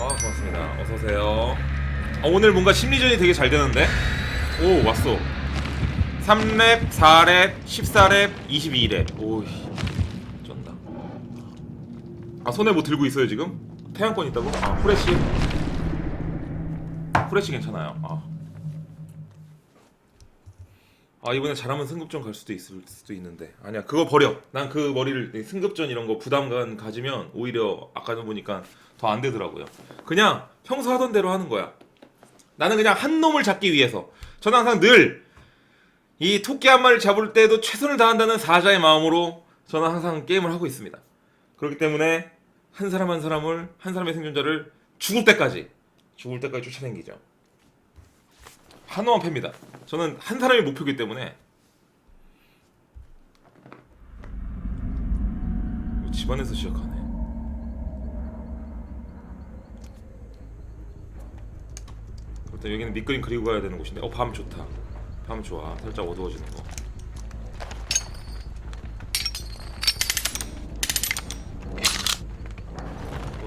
아 고맙습니다. 어서 오세요. 아, 오늘 뭔가 심리전이 되게 잘 되는데? 오 왔어. 3랩, 4랩, 14랩, 22랩. 오이 쩐다. 아 손에 뭐 들고 있어요 지금? 태양권 있다고? 아 후레쉬. 후레쉬 괜찮아요. 아. 아 이번에 잘하면 승급전 갈 수도 있을 수도 있는데. 아니야 그거 버려. 난 그 머리를 승급전 이런 거 부담감 가지면 오히려 아까도 보니까 더 안 되더라고요. 그냥 평소 하던 대로 하는 거야. 나는 그냥 한 놈을 잡기 위해서. 저는 항상 늘 이 토끼 한 마리를 잡을 때도 최선을 다한다는 사자의 마음으로 저는 항상 게임을 하고 있습니다. 그렇기 때문에 한 사람 한 사람을 한 사람의 생존자를 죽을 때까지 죽을 때까지 쫓아다니죠 한호만 팹니다. 저는 한 사람이 목표기 때문에 집안에서 시작하네. 일단 여기는 밑그림 그리고 가야 되는 곳인데, 어밤 좋다. 밤 좋아. 살짝 어두워지는 거.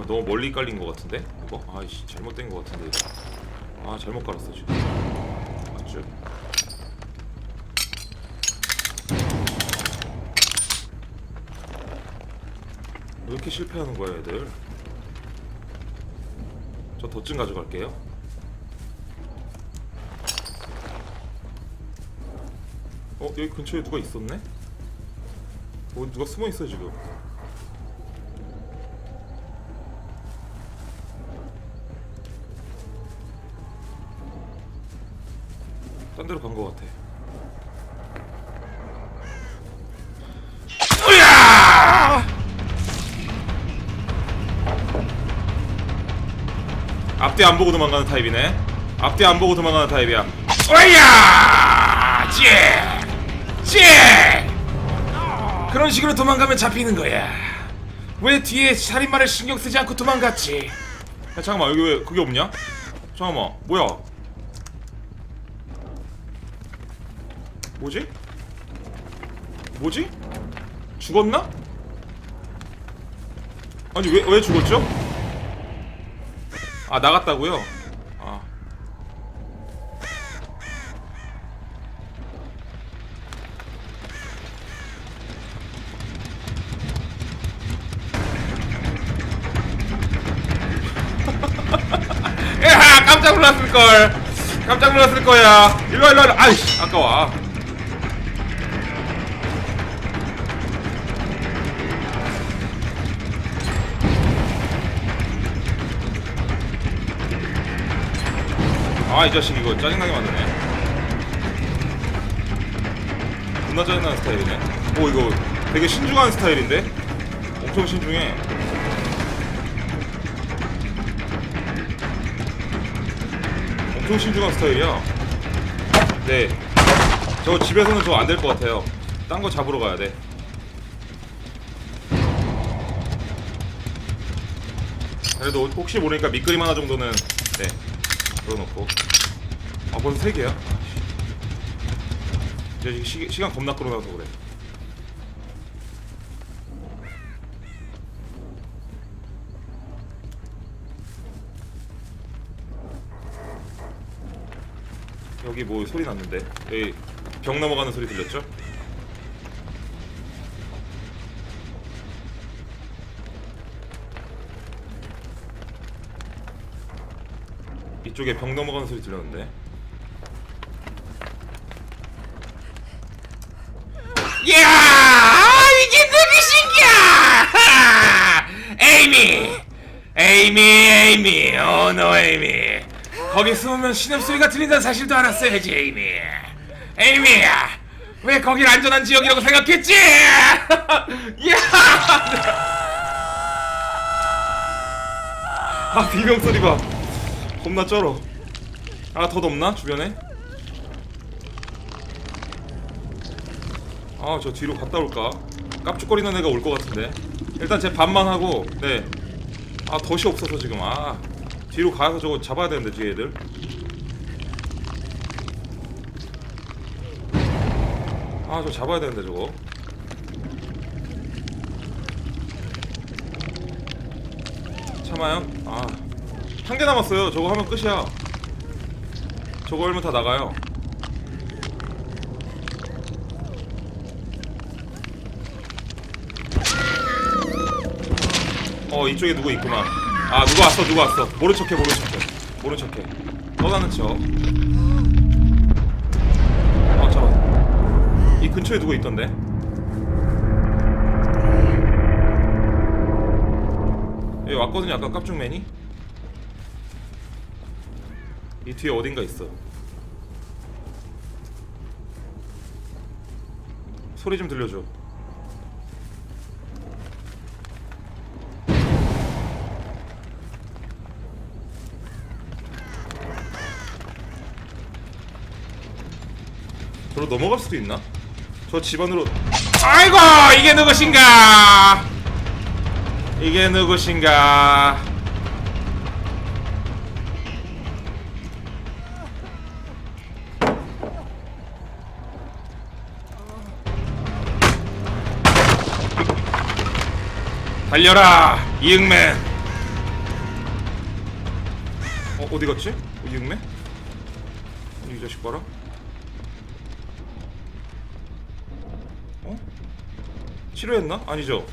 너무 멀리 깔린 것 같은데? 이거 아이씨 잘못된 것 같은데 이거. 아 잘못 깔았어 지금. 맞죠? 왜 이렇게 실패하는 거야 애들? 저 덧좀 가져갈게요. 어 여기 근처에 누가 있었네? 어 누가 숨어 있어 지금? 딴 데로 간거 같아. 으야! 앞뒤 안 보고 도망가는 타입이네. 앞뒤 안 보고 도망가는 타입이야. 어야! 찌! 찌! 그런 식으로 도망가면 잡히는 거야. 왜 뒤에 살인마를 신경 쓰지 않고 도망갔지? 야, 잠깐만 여기 왜 그게 없냐? 잠깐만 뭐야? 뭐지? 뭐지? 죽었나? 아니 왜 왜 죽었죠? 아 나갔다고요? 아 야 깜짝 놀랐을 걸 깜짝 놀랐을 거야 일로 와 일로 와 아이씨 아까워 아 이 자식 이거 짜증나게 만드네. 존나 짜증나는 스타일이네. 오 이거 되게 신중한 스타일인데? 엄청 신중해. 엄청 신중한 스타일이야. 네. 저 집에서는 저 안 될 것 같아요. 딴 거 잡으러 가야 돼. 그래도 혹시 모르니까 밑그림 하나 정도는 네 넣어놓고 아 벌써 3개야? 이제 시, 시간 겁나 끌어놔서 그래 여기 뭐 소리 났는데 여기 벽 넘어가는 소리 들렸죠? 이쪽에 벽 넘어가는 소리 들렸는데? 야! 이게 누구신가 에이미! 에이미 에이미! 어너 에이미! 거기 숨으면 신음소리가 들린다는 사실도 알았어야지 에이미? 에이미야! 왜 거길 안전한 지역이라고 생각했지? 야! 아 비명 소리 봐 겁나 쩔어. 아더 없나? 주변에? 아 저 뒤로 갔다 올까? 깝죽거리는 애가 올 것 같은데. 일단 제 반만 하고 네아 덫이 없어서 지금 아. 뒤로 가서 저거 잡아야 되는데 뒤에 애들. 아 저 잡아야 되는데 저거. 참아요? 아 한 개 남았어요. 저거 하면 끝이야. 저거 하면 다 나가요. 어 이쪽에 누구 있구만. 아 누가 왔어 누가 왔어. 모른 척해 모른 척해 모른 척해. 떠나는 척. 어 잠깐. 이 근처에 누구 있던데? 여기 왔거든요 아까 깝죽맨이 이 뒤에 어딘가 있어 소리 좀 들려줘 저로 넘어갈 수도 있나? 저 집안으로 아이고 이게 누구신가 이게 누구신가? 달려라 이응맨. 어 어디 갔지? 어, 이응맨? 이 자식 봐라. 어? 치료했나? 아니죠.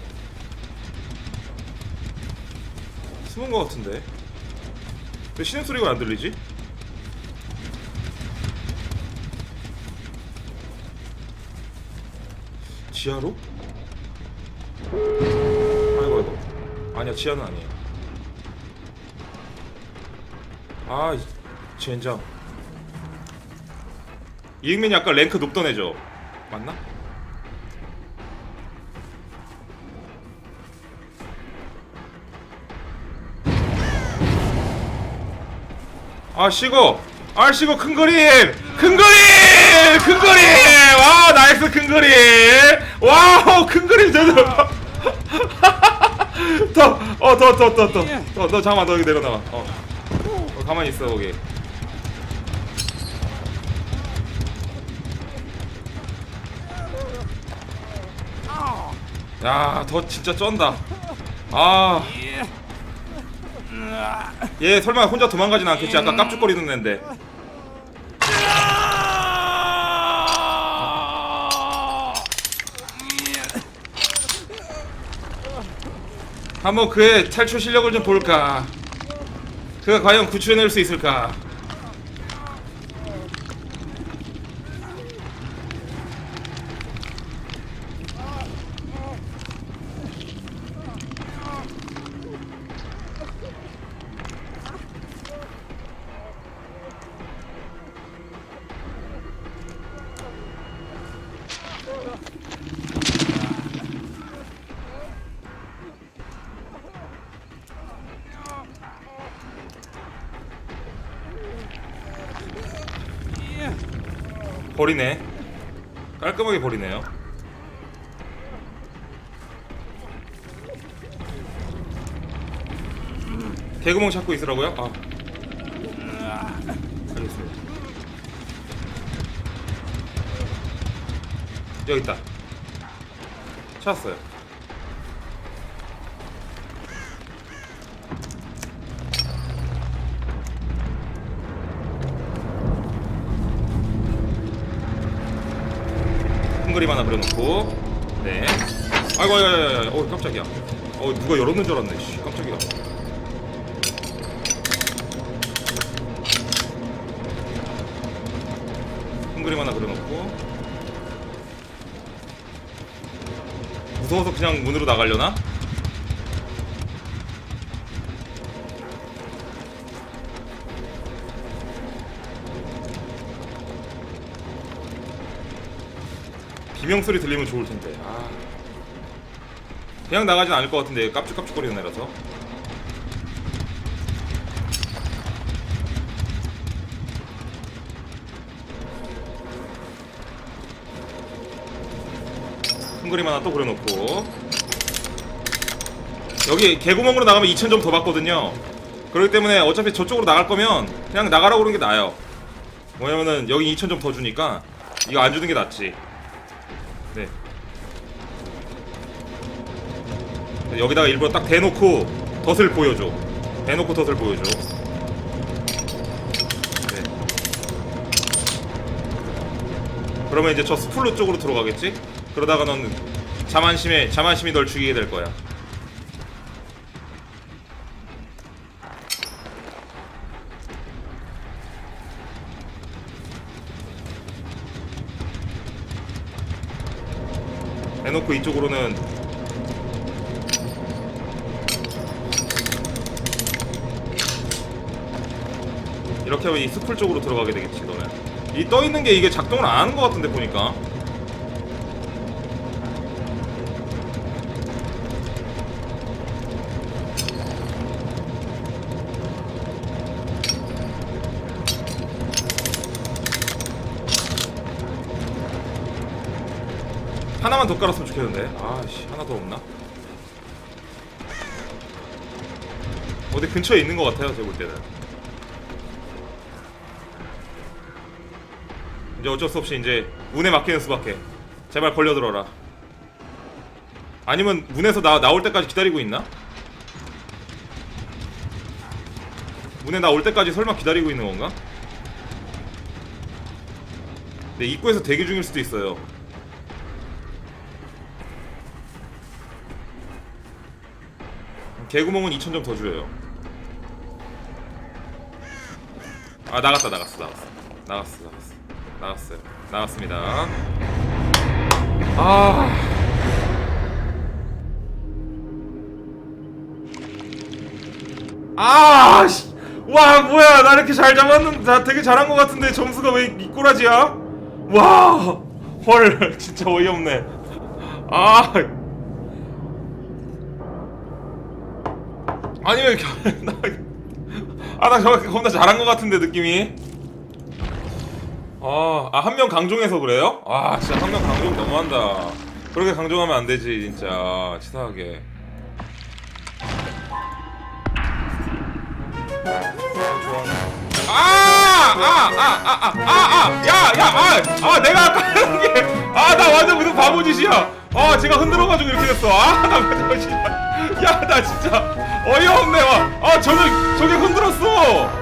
숨은 것 같은데 왜 신음 소리가 안 들리지? 지하로? 아이고 아니야 지하는 아니에요. 아 이- 젠장. 이응민이 아까 랭크 높던 애죠. 맞나? 아 시고! 아 시고 큰 그림! 큰 그림! 큰 그림! 와 나이스 큰 그림! 와우 큰 그림 제대로 더 어 더 더 더 더더 잠깐만 너 여기 내려놔봐. 어, 어 가만히 있어 거기. 야 더 진짜 쩐다. 아. 얘 설마 혼자 도망가진 않겠지? 아까 깝죽거리는 애인데. 한번 그의 탈출 실력을 좀 볼까? 그가 과연 구출해낼 수 있을까? 버리네. 깔끔하게 버리네요. 개구멍 찾고 있으라고요? 아. 알겠습니다. 여기 있다. 찾았어요. 큰 그림 하나 그려놓고. 네. 아이고 아이고. 어 깜짝이야. 어 누가 열었는 줄 알았네 씨. 깜짝이야. 큰 그림 하나 그려놓고. 무서워서 그냥 문으로 나가려나? 비명 소리 들리면 좋을 텐데. 아. 그냥 나가진 않을 것 같은데 깝죽깝죽거리는 애라서. 큰 그림 하나 또 그려놓고 여기 개구멍으로 나가면 2,000점 더 받거든요. 그렇기 때문에 어차피 저쪽으로 나갈 거면 그냥 나가라고 그러는 게 나아요. 뭐냐면은 여기 2,000점 더 주니까 이거 안 주는 게 낫지. 여기다가 일부러 딱 대놓고 덫을 보여줘 대놓고 덫을 보여줘 네. 그러면 이제 저 스플루 쪽으로 들어가겠지? 그러다가 넌 자만심에 자만심이 널 죽이게 될 거야 대놓고 이쪽으로는 이렇게 하면 이 스풀 쪽으로 들어가게 되겠지 너는 이떠 있는 게 이게 작동을 안 하는 것 같은데 보니까. 하나만 더 깔았으면 좋겠는데. 아씨 하나 더 없나? 어디 근처에 있는 것 같아요 제가 볼 때는 이제 어쩔 수 없이 이제 운에 맡기는 수밖에. 제발 걸려들어라. 아니면 문에서 나, 나올 때까지 기다리고 있나? 문에 나올 때까지 설마 기다리고 있는 건가? 네 입구에서 대기 중일 수도 있어요. 개구멍은 2000점 더 줘요. 아 나갔다 나갔어 나갔어. 나갔어 나갔어 나갔어요 나갔습니다 아 아, 씨. 와, 뭐야. 나 이렇게 잘 잡았는데, 나 되게 잘한 것 같은데 점수가 왜 이 꼬라지야? 와, 헐, 진짜 어이없네. 아, 아니 왜 이렇게 나, 아, 나 저렇게 겁나 잘한 것 같은데 느낌이. 아, 아, 한 명 강종해서 그래요? 아, 진짜 한 명 강종 너무한다. 그렇게 강종하면 안 되지, 진짜. 치사하게. 아! 아! 아! 아! 아! 아! 야! 야! 아! 아! 내가 아까 하는 게! 아! 나 완전 무슨 바보 짓이야! 아! 제가 흔들어 가지고 이렇게 됐어. 아! 나 완전. 야! 나 진짜 어이없네. 와. 아! 저게, 저게 흔들었어!